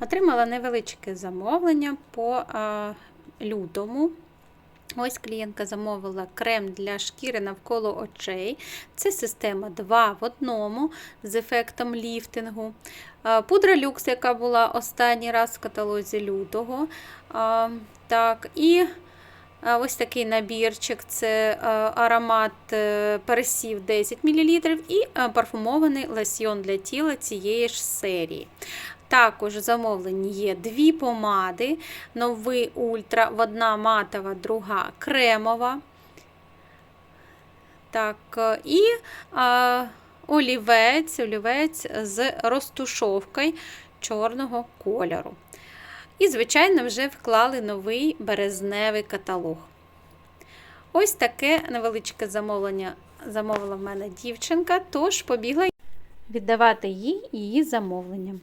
Отримала невеличке замовлення по е, лютому. Ось клієнтка замовила крем для шкіри навколо очей. Це система 2 в одному з ефектом ліфтингу. Пудра люкс, яка була останній раз в каталозі лютого. Так, і ось такий набірчик це аромат е, персів 10 мл і е, парфумований лосьйон для тіла цієї ж серії. Також в замовленні є дві помади. Новий ультра, одна матова, друга кремова. Так, і а, олівець, олівець з розтушовкою чорного кольору. І, звичайно, вже вклали новий березневий каталог. Ось таке невеличке замовлення замовила в мене дівчинка, тож побігла віддавати їй її замовлення.